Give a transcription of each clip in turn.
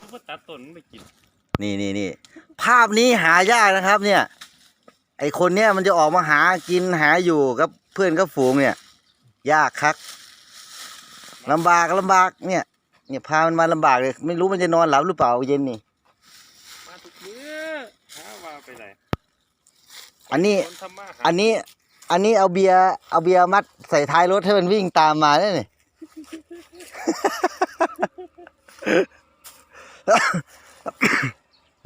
เขาก็ตัดต้นมันไปกินนี่นี่นี่ภาพนี้หายากนะครับ เนี่ย ไอคนเนี้ยมันจะออกมาหากินหาอยู่กับเพื่อนกับฝูงเนี่ย ยากคักลำบากลำบากเนี่ย เนี่ยพามันมาลำบากเลยไม่รู้มันจะนอนหลับหรือเปล่าเย็นนี่ มาทุกมื้อหาว่าไปไหนอันนี้คนทำมาหาอันนี้ อันนี้เอาเบียร์เอาเบียร์มัดใส่ท้ายรถให้มันวิ่งตามมาเนี่ยนี่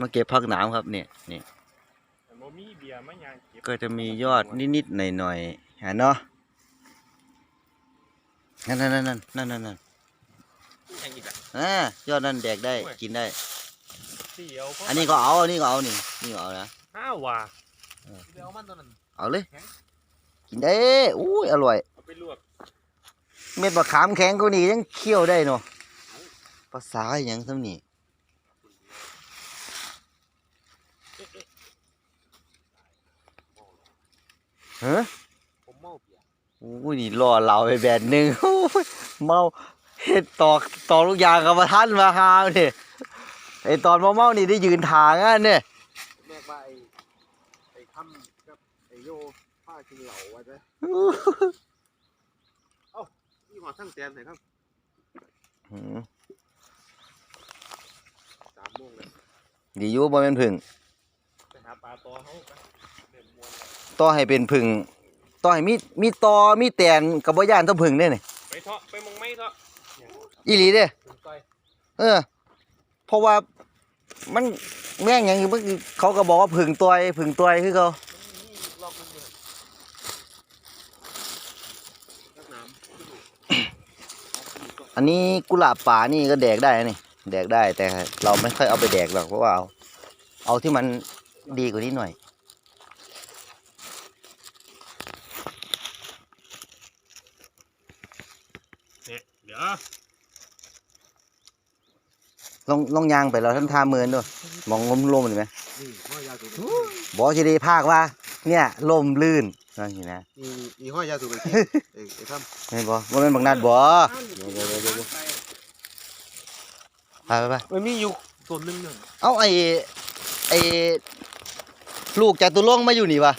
มาเก็บผักหนามครับเนี่ยนี่แต่บ่มีเบียร์มายางเก็บก็จะมียอดนิดๆหน่อยๆฮะเนาะนั่นนั่นนั่นนั่นนั่นนั่นนั่นยังอีกอะอ่ายอดนั่นแดกได้โอ้ยกินได้เสียวเพราะอันนี้ก็เอาอันนี้ก็เอานี่นี่ก็เอานะห้าว่าเดี๋ยวเอามันตัวนั้นเอาเลย กินได้อุ้ยอร่อยเอาไปลวกเม็ดมะขามแข็งก็นี่ยังเคี่ยวได้เนาะภาษาอหย่างซ้ำนี่ ฮ้ยผมเมาเบียร์อุ้ยนี่รอเราไปแบบหนึ่งโอ้ยเมาเฮ็ดตอกตอกลูกยางกับมาท่านมาหาเนี่ยไอตอนเมาเมาๆนี่ได้ยืนทางอะเนี่ยแม่ว่าไอ้ไอ้คำกับไอ้โยผ้ากินเหล่าไว้ด้วยนี่หอทั้งแตนเลยครับอืมสามโมงเลยดีอยู่บ่แม่นพึ่งไปหาปลาตอเขาไปเดินมวน ต่อให้เป็นพึ่งต่อให้มีมีตอมีแตนกับบ่ย่านต้องพึ่งเด้นี่ไปเถาะไปมองไม่เถาะอีหลีเด้ถึงก้อยเออ เพราะว่ามันแม่งหยังเมื่อกี้เขาก็บอกว่าพึ่งตัวไอ้พึ่งตัวไอ้คือเขามันมีรอบนึงเลยนักน้ำอันนี้กุหลาบป่านี่ก็แดกได้นะนี่แดกได้แต่เราไม่ค่อยเอาไปแดกหรอกเพราะว่าเอาเอาที่มันดีกว่านี้หน่อย เนี่ยเดี๋ยวลองลองยางไปเราท่านทาเมินด้วยมองงมลมเห็นไหมนี่ห้อยยาสูบบอกจะได้ภาคว่า เนี่ยลมลื่นนั่นนี่นะมีมีห้อยยาสูบไปที่ไอ้ไอ้คไม่บอกว่ามันบางนัดบ่เดี๋ยวเดี๋ยวเดี๋ยวเดี๋ยวไปไปไปำมันมีอยู่ส่วนหนึ่งหนึ่งเอาไอ้ไอ้ลูกจตุรงค์มาอยู่นี่วะ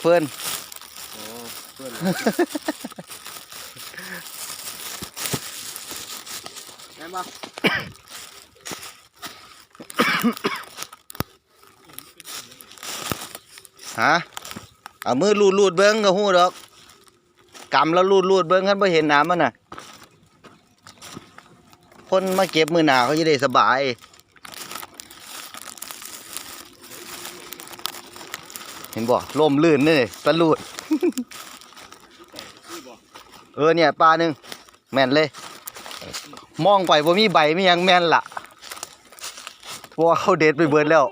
เฟิร์นอ๋อเพื่อน แม่ฮะเอามือลูดลูดเบิ้งก็หู้ดอกกำแล้วลูดลูดเบิ้งคันบ่เห็นน้ำมันน่ะ คนมาเก็บมือหนาเขาจะได้สบายเห็นบ่ลมลื่นนี่ตะลูด เออเนี่ยปลาหนึ่งแม่นเลย มองไปว่ามีใบไม่ยังแม่นละเพราะว่าเขาเด็ดไปเบิดแล้ว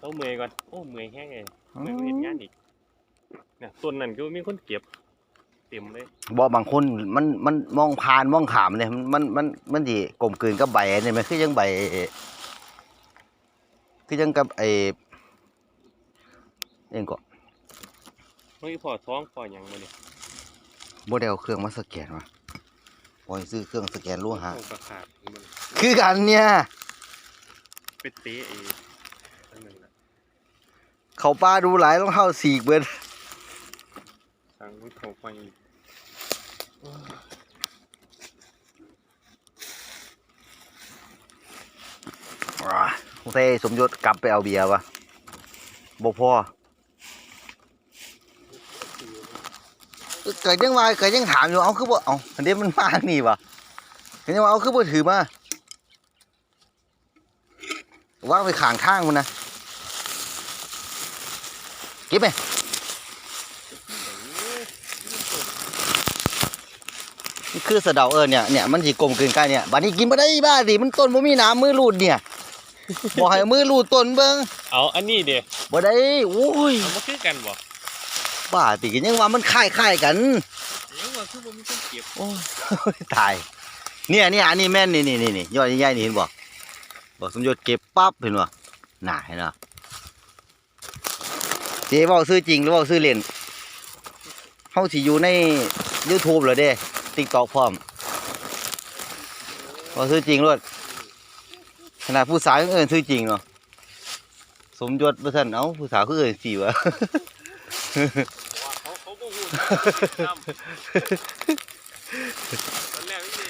เอาเมื่อยก่อนโอ้เมื่อยแห้งเลยเมื่อยบ่เห็นงานอีกเนี่ยต้นนั้นก็มีคนเก็บเต็มเลยบ่บางคนมันมันมองผ่านมองขามเนี่ยมันมันมันสิกลมกลืนกับใบเนี่ยมันคือยังใบ คือยังกับไอ้เองก็เมื่อกี้พอท้องพอหยังมาเนี่ยบ่ได้เอาเครื่องมาสแกนวะ บ่ให้ซื้อเครื่องสแกนโลหะ โอ้กระขาดมันคือกันเนี่ย เป็นเตะไอ้อันนั้นน่ะเขาป้าดูหลายต้องเข้าสีกเบิดสั่งมันเข้าไปอีกว้าสงสัยสมยศกลับไปเอาเบียร์วะบ่พอ เกิดยังว่าเกิดยังถามอยู่เอาคือบ่เอาอันนี้มันมาทางนี่วะเกิดยังว่าเอาคือบ่ถือมาวางไปข้างทางมันนะเก็บไหมนี่คือสะเดาเอิญเนี่ยเนี่ยมันสีกลมกลืนกันเนี่ยบัดนี้กินไม่ได้บ้าดิมันต้นบ่มีน้ำมือรูดเนี่ยบอกให้เอามือรูดต้นเบิ่งเอาอันนี้เด้บ่ได้โอ้ยเอามาคือกันบ่ บ้าติกันยังว่ามันคล้ายๆกันยังว่าคือบ่มีคนเก็บโอ้ยตายเนี่ยเนี่ยอันนี้แม่นนี่นี่นี่นี่ยอดใหญ่ๆนี่เห็นบ่บอกสมยศเก็บปั๊บเห็นบ่น่าเห็นบ่เจ๊เว้าซื้อจริงหรือเว้าซื้อเล่นเฮาสิอยู่ใน YouTube เหรอเด้ TikTok พร้อมว่าซื้อจริงรวดขนาดผู้สาวยังเอิ้นซื้อจริงเนาะสมยศบ่ซั่นเอ้าผู้สาวคือเอิ้นสิวะว่า เขาเขาบ่ฮู้นะตอนแรกนี่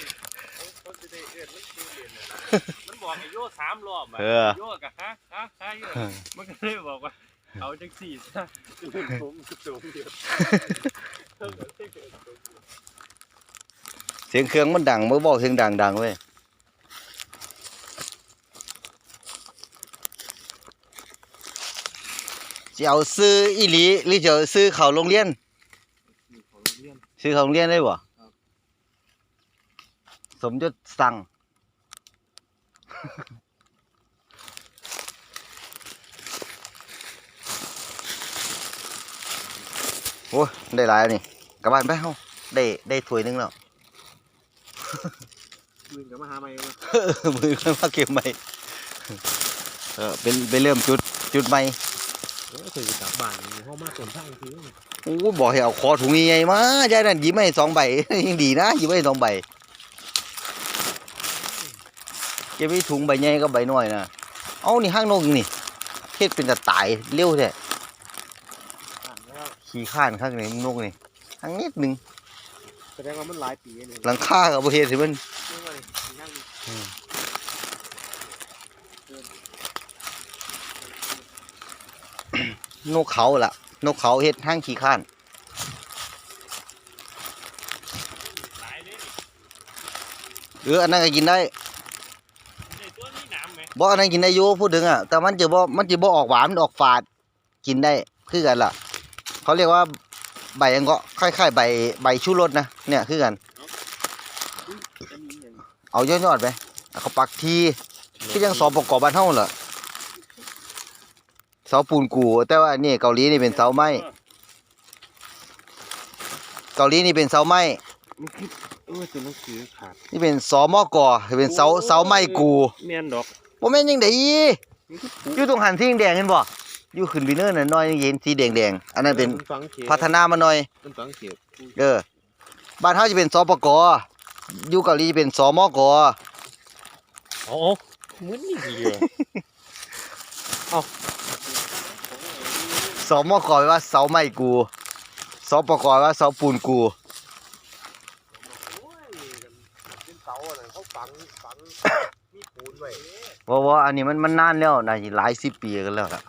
เขาเขาสิได้เอิ้นมันชื่อเรียนน่ะมันบอกไอ้โยสามรอบอะเออโยกะฮะฮะฮะเยอะมันก็เลยบอกว่าเอาจังสี่ซะเป็นผมสูงเดียวเสียงเครื่องมันดังบ่บอกเสียงดังดังเว้ย สิเอาซื้ออีหลีหรือจะเอาซื้อเข้าโรงเรียน ของเรียน ซื้อเข้าโรงเรียนได้บ่ครับ สมยศสั่ง โอ้ยได้หลายแล้วนี่กลับบ้านไปเฮาได้ได้ถ้วยหนึงแล้วยืนกับมาหาไม่เลยมือกันมาเก็บใหม่เออเป็นไปเริ่มจุดจุดใหม่ โอ้เคยกลับบ้านนี่ห้องมาต้นทางคือโอ้บอกให้เอาคอถุงใหญ่ๆมายายนั่นหยิบมาให้สองใบ ยังดีนะหยิบมาให้สองใบเก็บไว้ถุงใบใหญ่กับใบน้อยนะเอานี่ห้างนกนี่เฮ็ดเป็นแต่ตายเร็วแท้ผ่านแล้วขี้ข้านข้างในนกนี่ห้างนิดหนึงแสดงว่ามันหลายปีเลยหลังคากับบ่เฮ็ดให้มัน นี่ว่านี่นั่งนี่นกเขาล่ะ นกเขาเฮ็ดห้างขี้ข้านหลายเลยเอออันนั้นก็กินได้ในตัวนี้น้ำไหมบ่อันนั้นกินได้อยู่พูดถึงอะแต่มันจะบ่มันจะบ่ออกหวานมันออกฝาดกินได้คือกันล่ะ เขาเรียกว่าใบอังเกาะคล้ายๆใบใบชูรสนะเนี่ยคือกันจะมีอย่างเอายอดๆไปเอาเขาปักทีคือยังสอบประกอบบ้านเฮาล่ะ เสาปูนกูแต่ว่านี่เกาหลีนี่เป็นเสาไม้เกาหลีนี่เป็นเสาไม้เออตัวหนังสือขาดนี่เป็นสมกเป็นเสาเสาไม้กูเมียนดอกบ่แม่นจังได๋อยู่ตรงหันสีแดงเห็นบ่อยู่ขึ้นวินเนอร์น่ะน้อยยังเห็นสีแดงๆอันนั้นเป็นฟังเสียงพัฒนามาหน่อยมันฟังเสียงเออบ้านเฮาจะเป็นสปกอยู่เกาหลีจะเป็นสมกอ๋อเหมือนนี่ดีเลย สมกแปลว่าเสาไม้กูสปกแปลว่าเสาปูนกูโอ้ยเป็นเสาอะไรเขาฝังฝังมีปูนไว้ว่าว่าอันนี้มันมันนานแล้วน่าจะหลายสิบปีกันแล้วล่ะ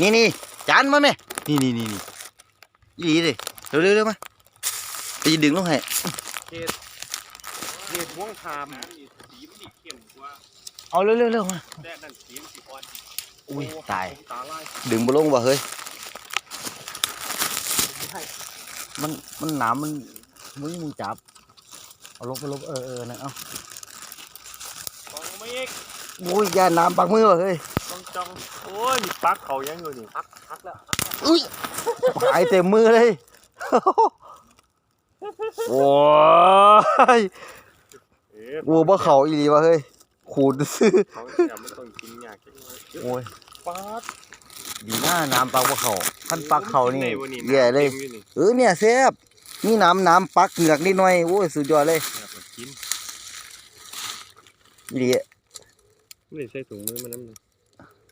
นี่นี่จานมาไหมนี่นี่นี่นี่อีหลีดิเร็วเร็วเร็วมาไปดึงลงให้เรียดห่วงคามน้ำนี่สีมันดีเข้มกว่า เอาเร็วเร็วเร็วมาแต่นั่นสีมันสีอ่อนอุ้ยตาย ผมตาลายดึงบ่ลงว่ะเฮ้ยไม่ใช่มันมันหนามมันมึงมึงจับ เอาลงไปลงเออเออนะเอามองไม่เอกโอ้ยอย่าหนามปักมือว่ะเฮ้ยจ้องจ้องโอ้ยนี่ปักเขายังอยู่นี่พักพักแล้วอุ้ยหายเต็มมือเลย โอ้ยเอ๊ะกูบ่เข่าอีหลีวะเฮ้ย ขูดซื้อเขาจะไม่ต้องกินยากจังเลยโอ้ยปัดดีหน้าน้ำปักบ่เข่าขั้นปักเข่านี่กิได้บ่แย่เลยน้ำต็มอนี่เออเนี่ยแซ่บมีน้ำน้ำปักเหงือกนิดหน่อยโอ้ยสุดยอดเลยอยากมากินอีหลีไม่ได้ใส่ถุงมือมาน้ำหนึ่ง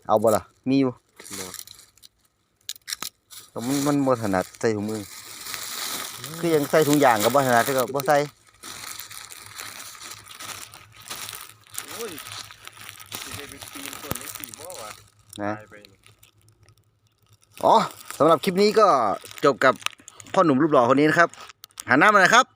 เอาบ่ล่ะมีอยู่บอกแต่มันมันบ่ถนัดใส่ถุงมือ คือยังใส่ถุงยางก็บ่ถนัดแต่ก็บ่ใส่ โอ้ยสิได้ไปปีนต้นนี้สี่บ่วะ นะอ๋อสำหรับคลิปนี้ก็จบกับพ่อหนุ่มรูปหล่อคนนี้นะครับหันหน้ามาหน่อยครับ